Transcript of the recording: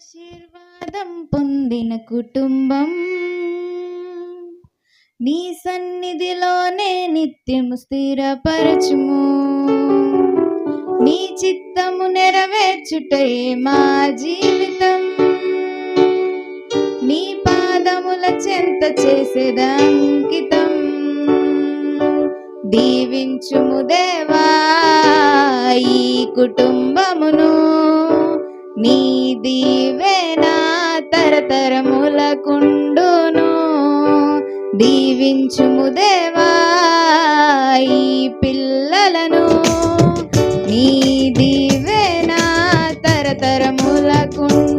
ఆశీర్వాదం పొందిన కుటుంబం. నీ సన్నిధిలోనే నిత్యము స్థిరపరచుము. నీ చిత్తము నెరవేర్చుటే మా జీవితం. నీ పాదముల చెంత చేసేదంకితం దీవించుము దేవా ఈ కుటుంబమును. నీ దీవెనా తరతరములకుండును దీవించుము దేవా ఈ పిల్లలను. నీ దీవెనా తరతరములకుండు